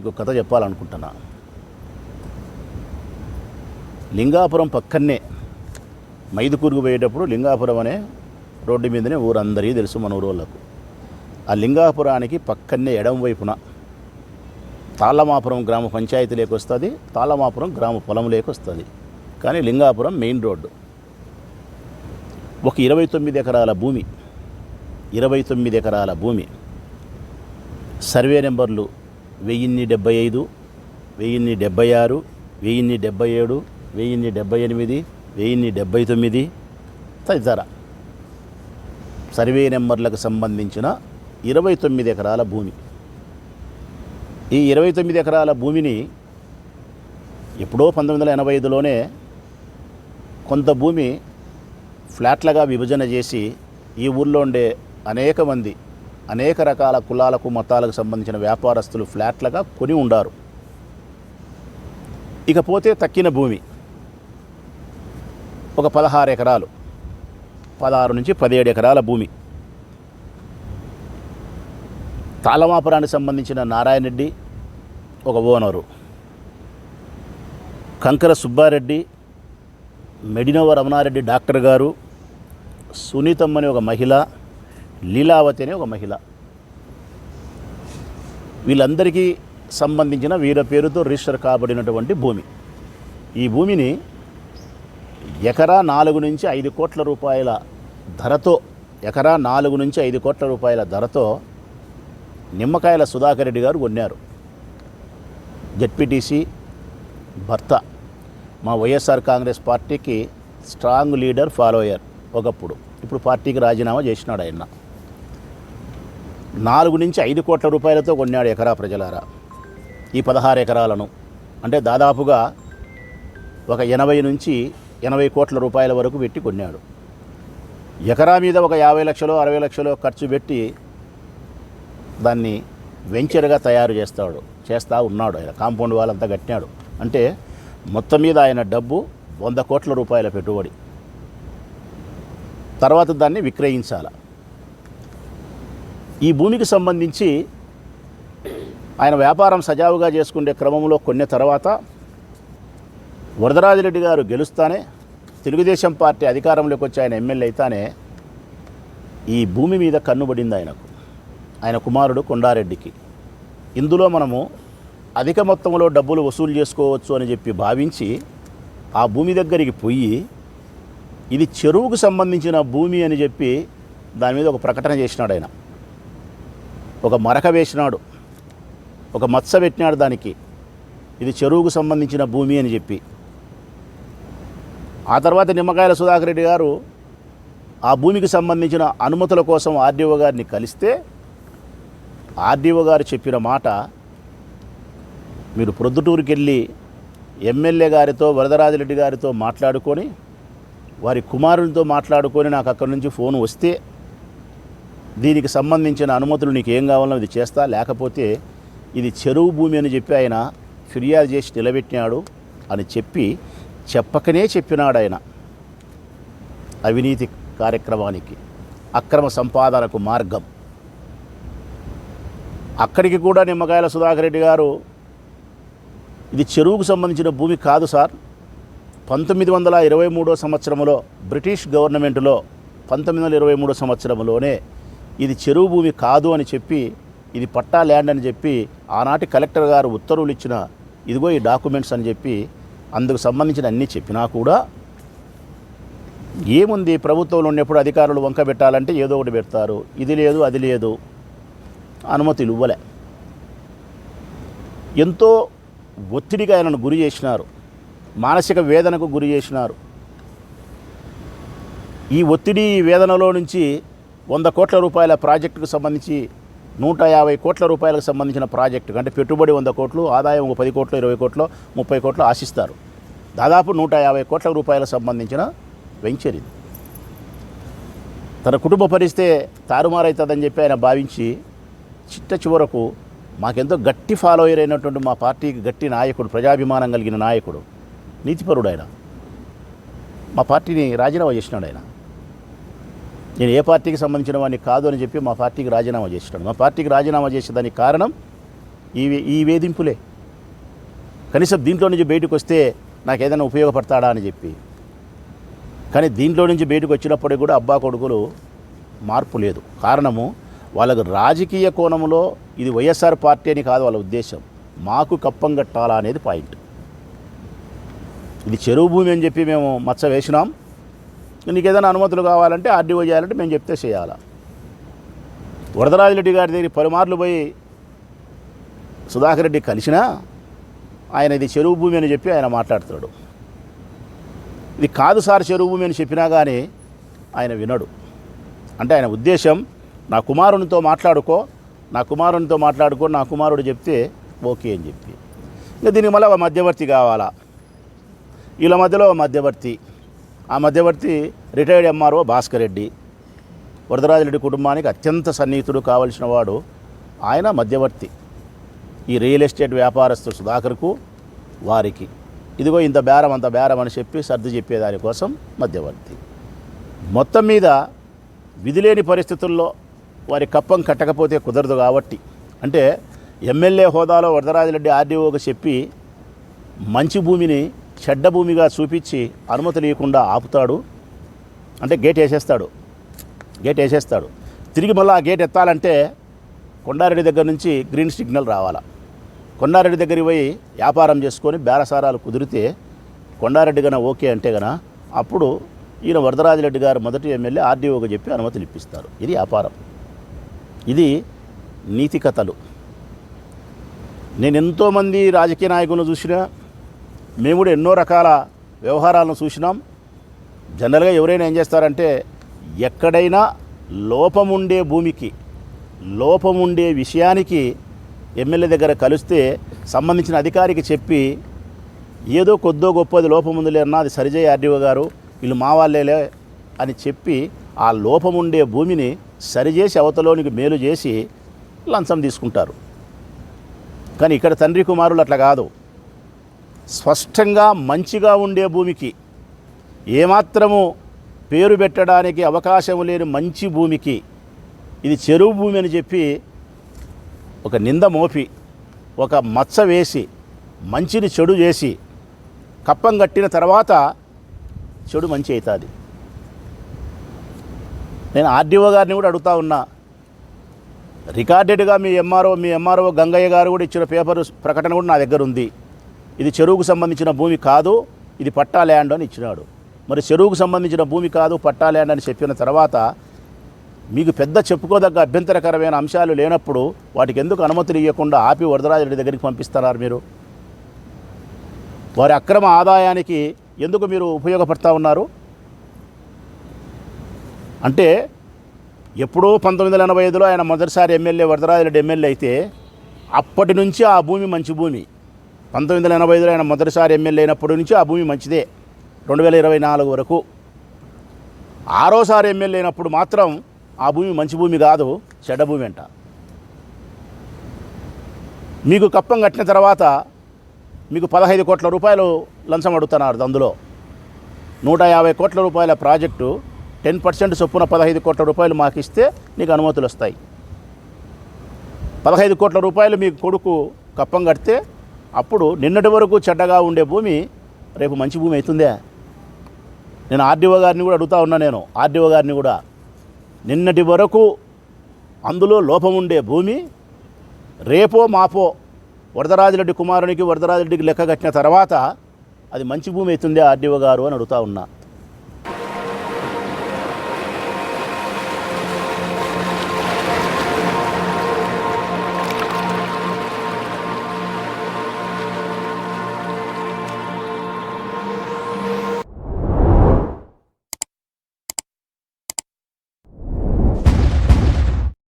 మీకు కథ చెప్పాలనుకుంటున్నా. లింగాపురం పక్కనే మైదుకూరుకు పోయేటప్పుడు లింగాపురం అనే రోడ్డు మీదనే ఊరందరికీ తెలుసు మన ఊరు వాళ్ళకు ఆ లింగాపురానికి పక్కనే ఎడం వైపున తాళ్ళమాపురం గ్రామ పంచాయతీ లేకొస్తుంది తాళ్ళమాపురం గ్రామ పొలం లేకొస్తుంది కానీ లింగాపురం మెయిన్ రోడ్డు. ఒక ఇరవై తొమ్మిది ఎకరాల భూమి ఇరవై తొమ్మిది ఎకరాల భూమి. సర్వే నెంబర్లు వెయ్యిన్ని డెబ్బై ఐదు వెయ్యిన్ని డెబ్బై ఆరు వెయ్యిన్ని డెబ్బై ఏడు వెయ్యిన్ని డెబ్బై ఎనిమిది వెయ్యిన్ని డెబ్బై తొమ్మిది. తదితర సర్వే నెంబర్లకు సంబంధించిన ఇరవై తొమ్మిది ఎకరాల భూమి. ఈ ఇరవై తొమ్మిది ఎకరాల భూమిని ఎప్పుడో పంతొమ్మిది వందల ఎనభై ఐదులోనే కొంత భూమి ఫ్లాట్లుగా విభజన చేసి ఈ ఊళ్ళో ఉండే అనేక మంది అనేక రకాల కులాలకు మతాలకు సంబంధించిన వ్యాపారస్తులు ఫ్లాట్లుగా కొని ఉండారు. ఇకపోతే తక్కిన భూమి ఒక పదహారు ఎకరాలు. పదహారు నుంచి పదిహేడు ఎకరాల భూమి. తాళమాపురానికి సంబంధించిన నారాయణ రెడ్డి ఒక ఓనరు. కంకర సుబ్బారెడ్డి మెడినవ రమణారెడ్డి డాక్టర్ గారు సునీతమ్మని ఒక మహిళ లీలావతి అనే ఒక మహిళ. వీళ్ళందరికీ సంబంధించిన వీర పేరుతో రిజిస్టర్ కాబడినటువంటి భూమి. ఈ భూమిని ఎకరా నాలుగు నుంచి ఐదు కోట్ల రూపాయల ధరతో ఎకరా నాలుగు నుంచి ఐదు కోట్ల రూపాయల ధరతో నిమ్మకాయల సుధాకర్ రెడ్డి గారు కొన్నారు. జెడ్పీటీసీ భర్త మా వైఎస్ఆర్ కాంగ్రెస్ పార్టీకి స్ట్రాంగ్ లీడర్ ఫాలోయర్ ఒకప్పుడు. ఇప్పుడు పార్టీకి రాజీనామా చేసినాడు ఆయన. నాలుగు నుంచి ఐదు కోట్ల రూపాయలతో కొన్నాడు ఎకరా ప్రజలారా. ఈ పదహారు ఎకరాలను. అంటే దాదాపుగా ఒక ఎనభై నుంచి ఎనభై కోట్ల రూపాయల వరకు పెట్టి కొన్నాడు. ఎకరా మీద ఒక యాభై లక్షలు అరవై లక్షలు ఖర్చు పెట్టి దాన్ని వెంచర్గా తయారు చేస్తాడు చేస్తూ ఉన్నాడు ఆయన. కాంపౌండ్ వాళ్ళంతా కట్టినాడు. అంటే మొత్తం మీద ఆయన డబ్బు వంద కోట్ల రూపాయల పెట్టుబడి. తర్వాత దాన్ని విక్రయించాలి. ఈ భూమికి సంబంధించి ఆయన వ్యాపారం సజావుగా చేసుకునే క్రమంలో కొన్ని తర్వాత వరదరాజిరెడ్డి గారు గెలుస్తానే తెలుగుదేశం పార్టీ అధికారంలోకి వచ్చి ఆయన ఎమ్మెల్యే అయితేనే ఈ భూమి మీద కన్నుబడింది ఆయనకు ఆయన కుమారుడు కొండారెడ్డికి. ఇందులో మనము అధిక మొత్తంలో డబ్బులు వసూలు చేసుకోవచ్చు అని చెప్పి భావించి ఆ భూమి దగ్గరికి పోయి ఇది చెరువుకు సంబంధించిన భూమి అని చెప్పి దాని మీద ఒక ప్రకటన చేసినాడు ఆయన. ఒక మరక వేసినాడు. ఒక మత్స పెట్టినాడు దానికి. ఇది చెరువుకు సంబంధించిన భూమి అని చెప్పి. ఆ తర్వాత నిమ్మకాయల సుధాకర్ రెడ్డి గారు ఆ భూమికి సంబంధించిన అనుమతుల కోసం ఆర్డీఓ గారిని కలిస్తే ఆర్డీఓ గారు చెప్పిన మాట మీరు ప్రొద్దుటూరుకి వెళ్ళి ఎమ్మెల్యే గారితో వరదరాజరెడ్డి గారితో మాట్లాడుకొని వారి కుమారునితో మాట్లాడుకొని నాకు అక్కడి నుంచి ఫోన్ వస్తే దీనికి సంబంధించిన అనుమతులు నీకు ఏం కావాలో ఇది చేస్తా. లేకపోతే ఇది చెరువు భూమి అని చెప్పి ఆయన ఫిర్యాదు చేసి నిలబెట్టినాడు అని చెప్పి చెప్పకనే చెప్పినాడు ఆయన అవినీతి కార్యక్రమానికి. అక్రమ సంపాదనకు మార్గం. అక్కడికి కూడా నిమ్మకాయల సుధాకర్ రెడ్డి గారు ఇది చెరువుకు సంబంధించిన భూమి కాదు సార్. పంతొమ్మిది వందల ఇరవై మూడో సంవత్సరంలో బ్రిటిష్ గవర్నమెంట్లో పంతొమ్మిది వందల ఇరవై మూడో సంవత్సరంలోనే ఇది చెరువు భూమి కాదు అని చెప్పి ఇది పట్టా ల్యాండ్ అని చెప్పి ఆనాటి కలెక్టర్ గారు ఉత్తర్వులు ఇచ్చిన ఇదిగో ఈ డాక్యుమెంట్స్ అని చెప్పి అందుకు సంబంధించిన అన్నీ చెప్పినా కూడా ఏముంది ప్రభుత్వంలో ఉన్నప్పుడు అధికారులు వంక పెట్టాలంటే ఏదో ఒకటి పెడతారు. ఇది లేదు అది లేదు. అనుమతులు ఇవ్వలే. ఎంతో ఒత్తిడిగా ఆయనను గురి చేసినారు. మానసిక వేదనకు గురి చేసినారు. ఈ ఒత్తిడి ఈ వేదనలో నుంచి వంద కోట్ల రూపాయల ప్రాజెక్టుకు సంబంధించి నూట యాభై కోట్ల రూపాయలకు సంబంధించిన ప్రాజెక్టు అంటే పెట్టుబడి వంద కోట్లు ఆదాయం ఒక పది కోట్లు ఇరవై కోట్లు ముప్పై కోట్లు ఆశిస్తారు. దాదాపు నూట యాభై కోట్ల రూపాయలకు సంబంధించిన వెంచర్ ఇది. తన కుటుంబ పరిస్థితే తారుమారవుతుందని చెప్పి ఆయన భావించి చిట్ట చివరకు మాకెంతో గట్టి ఫాలోయర్ అయినటువంటి మా పార్టీకి గట్టి నాయకుడు ప్రజాభిమానం కలిగిన నాయకుడు నీతిపరుడు ఆయన. మా పార్టీని రాజీనామా చేసినాడు ఆయన. నేను ఏ పార్టీకి సంబంధించిన వాడిని కాదు అని చెప్పి మా పార్టీకి రాజీనామా చేసినాడు మా పార్టీకి రాజీనామా చేసేదానికి కారణం ఈ వే- ఈ వేధింపులే. కనీసం దీంట్లో నుంచి బయటకు వస్తే నాకు ఏదైనా ఉపయోగపడతాడా అని చెప్పి. కానీ దీంట్లో నుంచి బయటకు వచ్చినప్పటికి కూడా అబ్బా కొడుకులు మార్పు లేదు. కారణము వాళ్ళకు రాజకీయ కోణంలో ఇది వైఎస్ఆర్ పార్టీ అని కాదు వాళ్ళ ఉద్దేశం. మాకు కప్పం కట్టాలా అనేది పాయింట్. ఇది చెరువు భూమి అని చెప్పి మేము మచ్చ వేసినాం. నీకు ఏదైనా అనుమతులు కావాలంటే ఆర్డీఓ చేయాలంటే మేము చెప్తే చేయాలా? వరదరాజరెడ్డి గారి దగ్గర పలుమార్లు పోయి సుధాకర్ రెడ్డి కలిసినా ఆయన ఇది చెరువు భూమి అని చెప్పి ఆయన మాట్లాడుతున్నాడు. ఇది కాదు సార్ చెరువు భూమి అని చెప్పినా కానీ ఆయన వినడు. అంటే ఆయన ఉద్దేశం నా కుమారునితో మాట్లాడుకో నా కుమారునితో మాట్లాడుకో నా కుమారుడు చెప్తే ఓకే అని చెప్పి. ఇంకా దీనికి మళ్ళీ ఒక మధ్యవర్తి కావాలా? వీళ్ళ మధ్యలో ఒక మధ్యవర్తి ఆ మధ్యవర్తి రిటైర్డ్ ఎంఆర్ఓ భాస్కర్ రెడ్డి. వరదరాజరెడ్డి కుటుంబానికి అత్యంత సన్నిహితుడు కావలసిన వాడు ఆయన మధ్యవర్తి. ఈ రియల్ ఎస్టేట్ వ్యాపారస్తు సుధాకర్కు వారికి. ఇదిగో ఇంత బేరం అంత బేరం అని చెప్పి సర్ది చెప్పేదానికోసం మధ్యవర్తి. మొత్తం మీద విధిలేని పరిస్థితుల్లో వారి కప్పం కట్టకపోతే కుదరదు కాబట్టి అంటే ఎమ్మెల్యే హోదాలో వరదరాజరెడ్డి ఆర్డీఓకి చెప్పి మంచి భూమిని చెడ్డ భూమిగా చూపించి అనుమతి లేకుండా ఆపుతాడు. అంటే గేట్ వేసేస్తాడు. గేట్ వేసేస్తాడు. తిరిగి మళ్ళీ ఆ గేట్ ఎత్తాలంటే కొండారెడ్డి దగ్గర నుంచి గ్రీన్ సిగ్నల్ రావాలా. కొండారెడ్డి దగ్గరికి పోయి వ్యాపారం చేసుకొని బేరసారాలు కుదిరితే కొండారెడ్డి గన ఓకే అంటే గన అప్పుడు ఈయన వరదరాజరెడ్డి గారు మొదటి ఎమ్మెల్యే ఆర్డీఓకి చెప్పి అనుమతులు ఇప్పిస్తారు ఇది వ్యాపారం. ఇది నీతి కథలు. నేను ఎంతోమంది రాజకీయ నాయకులను చూసినా మేము కూడా ఎన్నో రకాల వ్యవహారాలను చూసినాం. జనరల్గా ఎవరైనా ఏం చేస్తారంటే ఎక్కడైనా లోపముండే భూమికి లోపముండే విషయానికి ఎమ్మెల్యే దగ్గర కలిస్తే సంబంధించిన అధికారికి చెప్పి ఏదో కొద్దో గొప్పది లోపం ఉందిలే అన్న అది సరిజయ ఆర్డీఓ గారు వీళ్ళు మా వాళ్ళేలే అని చెప్పి ఆ లోపముండే భూమిని సరిచేసి అవతలోనికి మేలు చేసి లంచం తీసుకుంటారు. కానీ ఇక్కడ తండ్రి కుమారులు అట్లా కాదు. స్పష్టంగా మంచిగా ఉండే భూమికి ఏమాత్రము పేరు పెట్టడానికి అవకాశం లేని మంచి భూమికి ఇది చెరువు భూమి అని చెప్పి ఒక నింద మోపి ఒక మచ్చ వేసి మంచిని చెడు చేసి కప్పం కట్టిన తర్వాత చెడు మంచి అవుతుంది. నేను ఆర్డీఓ గారిని కూడా అడుగుతా ఉన్నా. రికార్డెడ్గా మీ ఎంఆర్ఓ మీ ఎంఆర్ఓ గంగయ్య గారు కూడా ఇచ్చిన పేపర్ ప్రకటన కూడా నా దగ్గర ఉంది. ఇది చెరువుకు సంబంధించిన భూమి కాదు ఇది పట్టా ల్యాండ్ అని ఇచ్చినాడు. మరి చెరువుకు సంబంధించిన భూమి కాదు పట్టా ల్యాండ్ అని చెప్పిన తర్వాత మీకు పెద్ద చెప్పుకోదగ్గ అభ్యంతరకరమైన అంశాలు లేనప్పుడు వాటికి ఎందుకు అనుమతులు ఇవ్వకుండా ఆపి వరదరాజరెడ్డి దగ్గరికి పంపిస్తున్నారు మీరు? వారి అక్రమ ఆదాయానికి ఎందుకు మీరు ఉపయోగపడతా ఉన్నారు? అంటే ఎప్పుడో పంతొమ్మిది వందల ఎనభై ఐదులో ఆయన మొదటిసారి ఎమ్మెల్యే వరదరాజరెడ్డి ఎమ్మెల్యే అయితే అప్పటి నుంచి ఆ భూమి మంచి భూమి. పంతొమ్మిది వందల ఎనభై ఐదులో ఆయన మొదటిసారి ఎమ్మెల్యే అయినప్పటి నుంచి ఆ భూమి మంచిదే. రెండు వేల ఇరవై నాలుగు వరకు. ఆరోసారి ఎమ్మెల్యే అయినప్పుడు మాత్రం ఆ భూమి మంచి భూమి కాదు చెడ్డ భూమి అంట. మీకు కప్పం కట్టిన తర్వాత మీకు పదహైదు కోట్ల రూపాయలు లంచం అడుగుతున్నారు అందులో. నూట యాభై కోట్ల రూపాయల ప్రాజెక్టు టెన్ పర్సెంట్ చొప్పున పదహైదు కోట్ల రూపాయలు మాకు ఇస్తే నీకు అనుమతులు వస్తాయి పదహైదు కోట్ల రూపాయలు మీకు కొడుకు కప్పం కడితే అప్పుడు నిన్నటి వరకు చెడ్డగా ఉండే భూమి రేపు మంచి భూమి అవుతుందే? నేను ఆర్డీఓ గారిని కూడా అడుగుతా ఉన్నా నేను ఆర్డీఓ గారిని కూడా. నిన్నటి వరకు అందులో లోపం ఉండే భూమి రేపో మాపో వరదరాజిరెడ్డి కుమారునికి వరదరాజిరెడ్డికి లెక్క కట్టిన తర్వాత అది మంచి భూమి అవుతుందే ఆర్డీఓ గారు అని అడుగుతా ఉన్నా.